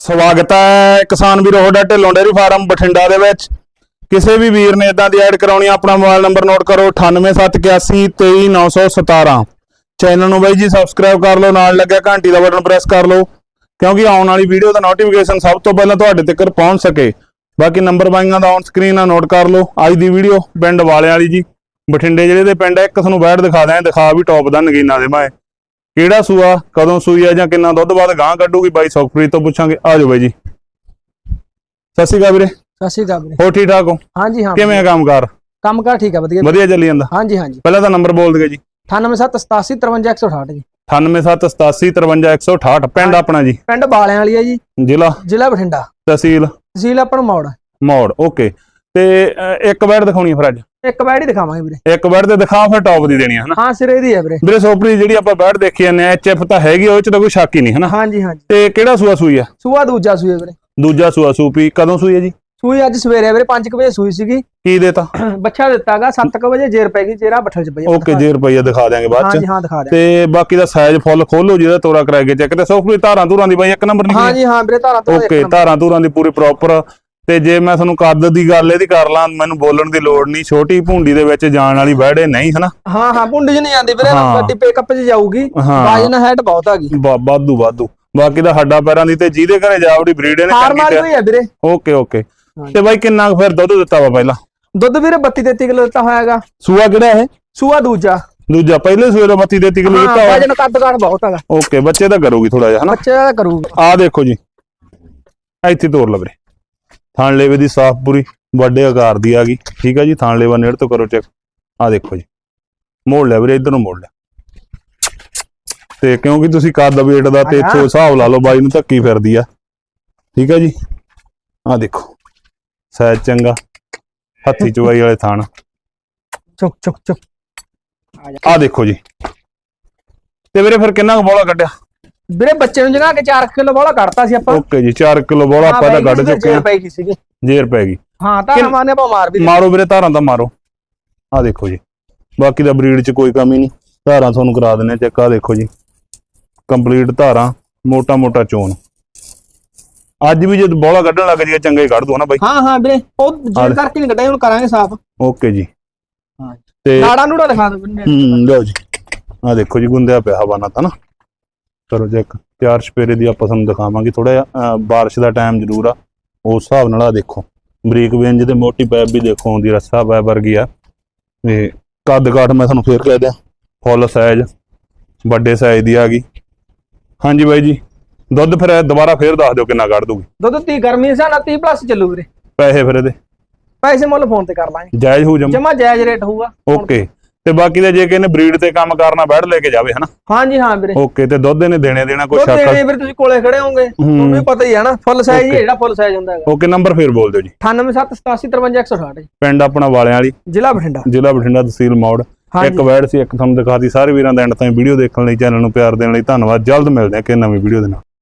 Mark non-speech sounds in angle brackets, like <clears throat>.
ਸਵਾਗਤ ਹੈ ਕਿਸਾਨ ਵੀਰੋ, ਤੁਹਾਡਾ ਢਿੱਲੋਂ ਡੇਰੀ ਫਾਰਮ ਬਠਿੰਡਾ ਦੇ ਵਿੱਚ। ਕਿਸੇ ਵੀ ਵੀਰ ਨੇ ਇਦਾਂ ਦੀ ਐਡ ਕਰਾਉਣੀ ਆਪਣਾ ਮੋਬਾਈਲ ਨੰਬਰ ਨੋਟ ਕਰੋ 9871823917 ਚੈਨਲ ਨੂੰ ਬਾਈ ਜੀ ਸਬਸਕ੍ਰਾਈਬ ਕਰ ਲਓ, ਨਾਲ ਲੱਗਿਆ ਘੰਟੀ ਦਾ ਬਟਨ ਪ੍ਰੈਸ ਕਰ ਲਓ, ਕਿਉਂਕਿ ਆਉਣ ਵਾਲੀ ਵੀਡੀਓ ਦਾ ਨੋਟੀਫਿਕੇਸ਼ਨ ਸਭ ਤੋਂ ਪਹਿਲਾਂ ਤੁਹਾਡੇ ਤੱਕ ਪਹੁੰਚ ਸਕੇ। ਬਾਕੀ ਨੰਬਰ ਬਾਈਆਂ ਦਾ ਔਨ ਸਕਰੀਨ ਆ ਨੋਟ ਕਰ ਲਓ। ਅੱਜ ਦੀ ਵੀਡੀਓ ਪਿੰਡ ਵਾਲਿਆਂ ਵਾਲੀ ਜੀ, ਬਠਿੰਡੇ ਜ਼ਿਲ੍ਹੇ ਦੇ ਪਿੰਡ ਹੈ ਇੱਕ ਤੁਹਾਨੂੰ ਬੈਠ ਦਿਖਾ ਦਿਆਂ, ਦਿਖਾ ਵੀ ਟੌਪ ਦਾ ਨਗੀਨਾ ਦੇ ਮੈਂ ਕਿਹੜਾ ਸੂਆ ਕਦੋਂ ਸੂਈ ਆ ਜਾਂ ਕਿੰਨਾ ਦੁੱਧ ਬਾਅਦ ਗਾਂ ਕੱਢੂਗੀ? ਬਾਈ ਸੁਖਪ੍ਰੀਤ ਤੋਂ ਪੁੱਛਾਂਗੇ। ਆ ਜਾਓ ਬਾਈ ਜੀ। ਸਤਿ ਸ਼੍ਰੀ ਅਕਾਲ ਵੀਰੇ। ਸਤਿ ਸ਼੍ਰੀ ਅਕਾਲ ਵੀਰੇ। ਹੋ ਠੀਕ ਠਾਕ ਹੋ? ਹਾਂਜੀ ਹਾਂ। ਕਿਵੇਂ ਆ ਕੰਮਕਾਰ? ਕੰਮ ਕਾਰ ਠੀਕ ਆ ਵਧੀਆ। ਵਧੀਆ ਚੱਲੀ ਜਾਂਦਾ? ਹਾਂਜੀ ਹਾਂਜੀ। ਪਹਿਲਾਂ ਤਾਂ ਨੰਬਰ ਬੋਲ ਦਿਓ ਜੀ। 9878853168 ਜੀ। 9878853168 ਪਿੰਡ ਆਪਣਾ ਜੀ। ਪਿੰਡ ਬਾਲਿਆਂ ਵਾਲੀ ਹੈ ਜੀ। ਜ਼ਿਲ੍ਹਾ? ਜ਼ਿਲ੍ਹਾ ਬਠਿੰਡਾ। ਤਹਿਸੀਲ? ਤਹਿਸੀਲ ਆਪਣਾ ਮੌੜ। ਮੌੜ ਓਕੇ। ਤੇ ਇੱਕ ਬੈਡ ਦਿਖਾਉਣੀ ਆ ਫਿਰ ਅੱਜ। ਇੱਕ ਬੈਡ ਹੀ ਦਿਖਾਵਾਂਗੇ ਵੀਰੇ। ਇੱਕ ਬੈਡ ਤੇ ਦਿਖਾ ਫਿਰ ਟੌਪ ਦੀ ਦੇਣੀ ਆ ਹਨਾ? ਹਾਂ ਸਿਰੇ ਦੀ ਹੈ ਵੀਰੇ। ਵੀਰੇ ਸੋਪਰੀ ਜਿਹੜੀ ਆਪਾਂ ਬੈਡ ਦੇਖੀ ਜਾਂਦੇ ਆ ਐਚਐਫ ਤਾਂ ਹੈਗੀ ਉਹ ਚ ਤਾਂ ਕੋਈ ਸ਼ੱਕ ਹੀ ਨਹੀਂ ਹਨਾ? ਹਾਂਜੀ ਹਾਂਜੀ। ਤੇ ਕਿਹੜਾ ਸੂਆ ਸੂਈ ਆ? ਸੂਆ ਦੂਜਾ ਸੂਏ ਵੀਰੇ। ਦੂਜਾ ਸੂਆ ਸੂਪੀ ਕਦੋਂ ਸੂਈ ਆ ਜੀ? ਸੂਈ ਅੱਜ ਸਵੇਰੇ ਵੀਰੇ 5 ਵਜੇ ਸੂਈ ਸੀਗੀ। ਕੀ ਦੇਤਾ? <clears throat> ਬੱਚਾ ਦਿੱਤਾਗਾ 7 ਵਜੇ ਜੇਰ ਪੈ ਗਈ ਜੇਰਾ ਬੱਠਲ ਚ ਪਈ। ਓਕੇ ਜੇ ਰੁਪਈਆ ਦਿਖਾ ਦਿਆਂਗੇ ਬਾਅਦ ਹਾਂਜੀ ਚ ਹਾਂ ਦਿਖਾ ਦੇ ਤੇ ਬਾਕੀ ਦਾ ਸਾਈਜ਼ ਫੁੱਲ ਖੋਲੋ ਜਿਹਦਾ ਤੋਰਾ ਕਰਾਏ ਕੇ ਚੈੱਕ ਤੇ ਸੋਫਰੀ ਧਾਰਾਂ ਧੂਰਾਂ ਦੀ ਬਾਈ ਇੱਕ ਨੰਬਰ ਨਹੀਂ ਹਾਂਜੀ ਹਾਂ ਵੀਰੇ ਧਾਰਾ ਤੋਂ ਓਕੇ ਧਾਰਾਂ ਧੂਰਾਂ ਦੀ ਪੂਰੀ ਪ੍ਰੋਪਰ ਤੇ ਜੇ ਮੈਂ ਤੁਹਾਨੂੰ ਕੱਦ ਦੀ ਗੱਲ ਇਹਦੀ ਕਰ ਲਾਂ ਮੈਨੂੰ ਬੋਲਣ ਦੀ ਲੋੜ ਨਹੀਂ ਛੋਟੀ ਭੁੰਡੀ ਦੇ ਵਿੱਚ ਜਾਣ ਵਾਲੀ ਬੈੜੇ ਨਹੀਂ ਹਨਾ? ਹਾਂ ਹਾਂ ਪੁੰਡੀ ਚ ਨਹੀਂ ਜਾਂਦੀ ਵੀਰੇ ਹਾਂ। ਗੱਡੀ ਪਿਕਅਪ ਚ ਜਾਊਗੀ ਹਾਂ। ਵਾਜਨ ਹੈਟ ਬਹੁਤ ਹੈਗੀ ਵਾ- ਵਾਧੂ ਵਾਧੂ। ਬਾਕੀ ਦਾ ਹੱਡਾ ਪੈਰਾਂ ਦੀ ਤੇ ਜਿਹਦੇ ਘਰੇ ਜਾਵੜੀ ਬਰੀਡ ਹਾਰ ਚੰਗੀ ਤੇ ਹੈ ਵੀਰੇ। Okay okay. ਤੇ ਬਾਈ ਕਿੰਨਾ ਫਿਰ ਦੁੱਧ ਦਿੱਤਾ ਵਾ ਪਹਿਲਾਂ? ਦੁੱਧ ਵੀਰੇ 32 33 ਕਿਲੋ ਦਿੱਤਾ ਹੋਇਆਗਾ। ਸੂਆ ਕਿਹੜਾ ਇਹ? ਸੂਆ ਦੂਜਾ। ਦੂਜਾ ਪਹਿਲੇ ਸੂਏ ਦਾ 32 33 ਕਿਲੋ ਹਾਂ ਦਿੱਤਾ ਵਾ ਵਜਨ ਕੱਦ ਕਾਠ ਬਹੁਤ ਹੈਗਾ। ਓਕੇ ਬੱਚੇ ਤਾਂ ਕਰੂਗੀ ਥੋੜਾ ਜਿਹਾ ਹਨਾ? ਬੱਚੇ ਦਾ ਕਰੂਗਾ। ਆ ਦੇਖੋ ਜੀ। ਇੱਥੇ ਤੋਰ ਲਵਰੇ ਥਾਣ ਲੇਵੇ ਦੀ ਸਾਫ਼ ਪੂਰੀ ਵੱਡੇ ਆਕਾਰ ਦੀ ਆ ਗਈ। ਠੀਕ ਆ ਜੀ ਥਾਣ ਲੇਵਾ ਨੇੜ ਤੋਂ ਕਰੋ ਚੈੱਕ। ਆ ਦੇਖੋ ਜੀ। ਮੋੜ ਲੈ ਵੀਰੇ ਇਧਰ ਨੂੰ ਮੋੜ ਲੈ ਤੇ ਕਿਉਂਕਿ ਤੁਸੀਂ ਕੱਦ ਵੇਟ ਦਾ ਤੇ ਇੱਥੋਂ ਹਿਸਾਬ ਲਾ ਲਓ ਬਾਈ ਨੂੰ ਧੱਕੀ ਫਿਰਦੀ ਆ। ਠੀਕ ਆ ਜੀ। ਆ ਦੇਖੋ। ਸਾਇਜ਼ ਚੰਗਾ। ਹੱਥੀ ਚਵਾਈ ਵਾਲੇ ਥਾਣ। ਚੁੱਕ ਚੁੱਕ ਚੁੱਕ। ਆ ਦੇਖੋ ਜੀ। ਤੇ ਵੀਰੇ ਫਿਰ ਕਿੰਨਾ ਬੋਲਾ ਕੱਢਿਆ? ਵੀਰੇ ਬੱਚੇ ਨੂੰ ਜਗਾ ਕੇ 4 ਕਿਲੋ ਬੋਲਾ ਕੱਢਤਾ ਸੀ ਆਪਾਂ। ਓਕੇ ਜੀ 4 ਕਿਲੋ ਬੋਲਾ ਆਪਾਂ ਤਾਂ ਕੱਢ ਚੁੱਕੇ ਸੀਗੀ ਜੇਰ ਪੈ ਗਈ ਹਾਂ ਤਾਂ ਮਾਰਨੇ ਆਪਾਂ ਮਾਰ ਵੀ ਮਾਰੋ ਵੀਰੇ ਧਾਰਾਂ ਦਾ ਮਾਰੋ। ਆ ਦੇਖੋ ਜੀ। ਬਾਕੀ ਦਾ ਬਰੀਡ 'ਚ ਕੋਈ ਕਮੀ ਨਹੀਂ। ਧਾਰਾਂ ਤੁਹਾਨੂੰ ਕਰਾ ਦਿੰਨੇ ਚੈੱਕ ਆ ਦੇਖੋ ਜੀ। ਕੰਪਲੀਟ ਧਾਰਾਂ ਮੋਟਾ ਮੋਟਾ ਚੋਣ। ਅੱਜ ਵੀ ਜਦ ਬੋਲਾ ਕੱਢਣ ਲੱਗ ਜੀ ਚੰਗਾ ਹੀ ਕੱਢ ਦੋ ਨਾ ਬਾਈ। ਹਾਂ ਹਾਂ ਵੀਰੇ ਉਹ ਹਾਂ। ਜੇ ਕਰਕੇ ਨਹੀਂ ਕੱਢਿਆ ਹੁਣ ਕਰਾਂਗੇ ਸਾਫ਼। ਓਕੇ ਜੀ। ਹਾਂ ਤੇ ਨਾੜਾ ਨੂੜਾ ਦਿਖਾ ਦੋ ਵੀਰੇ। ਹੂੰ ਲਓ ਜੀ। ਆ ਦੇਖੋ ਜੀ ਗੁੰਦਿਆ ਪਿਆ ਹਵਾਨਾ ਤਾਂ ਨਾ। ਕਰੋ ਚੈੱਕ ਚਾਰ ਛਪੇਰੇ ਦੀ ਆਪਾਂ ਤੁਹਾਨੂੰ ਦਿਖਾਵਾਂਗੇ ਥੋੜਾ ਜਿਹਾ ਬਾਰਿਸ਼ ਦਾ ਟਾਈਮ ਜ਼ਰੂਰ ਆ। ਉਸ ਹਿਸਾਬ ਨਾਲ ਆ ਦੇਖੋ। ਬਰੀਕ ਵੇਂਜ ਤੇ ਮੋਟੀ ਪੈਪ ਵੀ ਦੇਖੋ ਆਉਂਦੀ ਰੱਸਾ ਪੈ ਵਰਗੀ ਆ। ਤੇ ਕੱਦ ਕਾਠ ਮੈਂ ਤੁਹਾਨੂੰ ਫੇਰ ਕਹਿ ਦਿਆਂ ਫੁੱਲ ਸਾਈਜ਼ ਵੱਡੇ ਸਾਈਜ਼ ਦੀ ਆ ਗਈ। ਹਾਂਜੀ ਬਾਈ ਜੀ ਦੁੱਧ ਫਿਰ ਦੁਬਾਰਾ ਫੇਰ ਦੱਸ ਦਿਓ ਕਿੰਨਾ ਕੱਢ ਦੂਗੀ। ਦੁੱਧ 30 ਗਰਮੀ ਸਾ ਨਾ 30 ਪਲੱਸ ਚੱਲੂ ਵੀਰੇ। ਪੈਸੇ ਫਿਰ ਇਹਦੇ। ਪੈਸੇ ਮੁੱਲ ਫੋਨ ਤੇ ਕਰ ਲਾਂਗੇ। ਜਾਇਜ਼ ਹੋ ਜਮ। ਜਮਾ ਜਾਇਜ਼ ਰੇਟ ਹੋਊਗਾ। ਓਕੇ ਤੇ ਬਾਕੀ ਦਾ ਜੇ ਕਿਸੇ ਨੇ ਬਰੀਡ ਤੇ ਕੰਮ ਕਰਨਾ ਬੈਠ ਲੈ ਕੇ ਜਾਵੇ ਹਨਾ? ਹਾਂਜੀ ਹਾਂ ਵੀਰੇ। ਓਕੇ ਤੇ ਦੁੱਧ ਇਹਨੇ ਦੇਣੇ ਦੇਣਾ ਕੋਈ ਸ਼ੱਕ ਦੇਣੇ ਵੀਰੇ ਤੁਸੀਂ ਕੋਲੇ ਖੜੇ ਹੋਵੋਗੇ। ਤੁਹਾਨੂੰ ਵੀ ਪਤਾ ਹੀ ਹੈ ਨਾ ਫੁੱਲ ਸਾਈਜ਼ ਹੀ ਜਿਹੜਾ ਫੁੱਲ ਸਾਈਜ਼ ਹੁੰਦਾ ਹੈਗਾ। ਓਕੇ ਨੰਬਰ ਫੇਰ ਬੋਲ ਦਿਓ ਜੀ। 9878853168 ਜੀ। ਪਿੰਡ ਆਪਣਾ ਵਾਲਿਆਂ ਵਾਲੀ। ਜ਼ਿਲ੍ਹਾ ਬਠਿੰਡਾ। ਜ਼ਿਲ੍ਹਾ ਬਠਿੰਡਾ ਤਹਿਸੀਲ ਮੌੜ। ਇੱਕ ਵੈਡ ਸੀ ਇੱਕ ਤੁਹਾਨੂੰ ਦਿਖਾਤੀ ਸਾਰੇ ਵੀਰਾਂ ਦਾ ਐਂਡ ਤਾਈਂ ਵੀਡੀਓ ਦੇਖਣ ਲਈ ਚੈਨਲ ਨੂੰ ਪਿਆਰ ਦੇਣ ਲਈ। ਧੰਨਵਾਦ ਜਲਦ ਮਿਲਦੇ ਹਾਂ ਕਿ ਨਵੀਂ ਵੀਡੀਓ ਦੇ ਨਾਲ।